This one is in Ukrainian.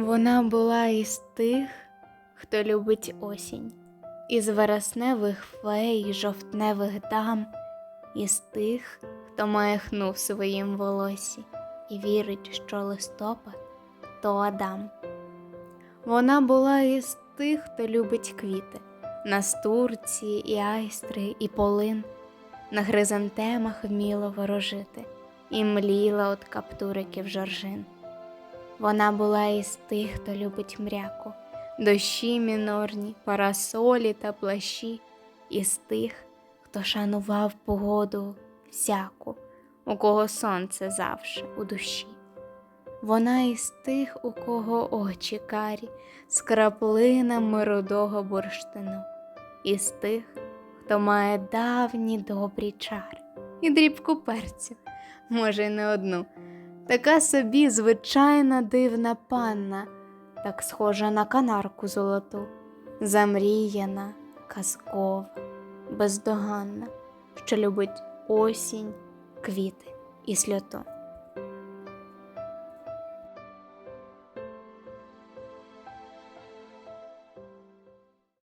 Вона була із тих, хто любить осінь, із вересневих фей, жовтневих дам, із тих, хто має хну в своїм волосі і вірить, що листопад то Адам. Вона була із тих, хто любить квіти, настурці, і айстри, і полин, на хризантемах вміло ворожити, і мліла от каптуриків жоржин. Вона була із тих, хто любить мряку, дощі мінорні, парасолі та плащі, із тих, хто шанував погоду всяку, у кого сонце завше у душі. Вона із тих, у кого очі карі, з краплинами рудого бурштину, із тих, хто має давні добрі чари і дрібку перцю, може, й не одну. Така собі звичайна дивна панна, так схожа на канарку золоту, замріяна, казкова, бездоганна, що любить осінь, квіти і сльоту.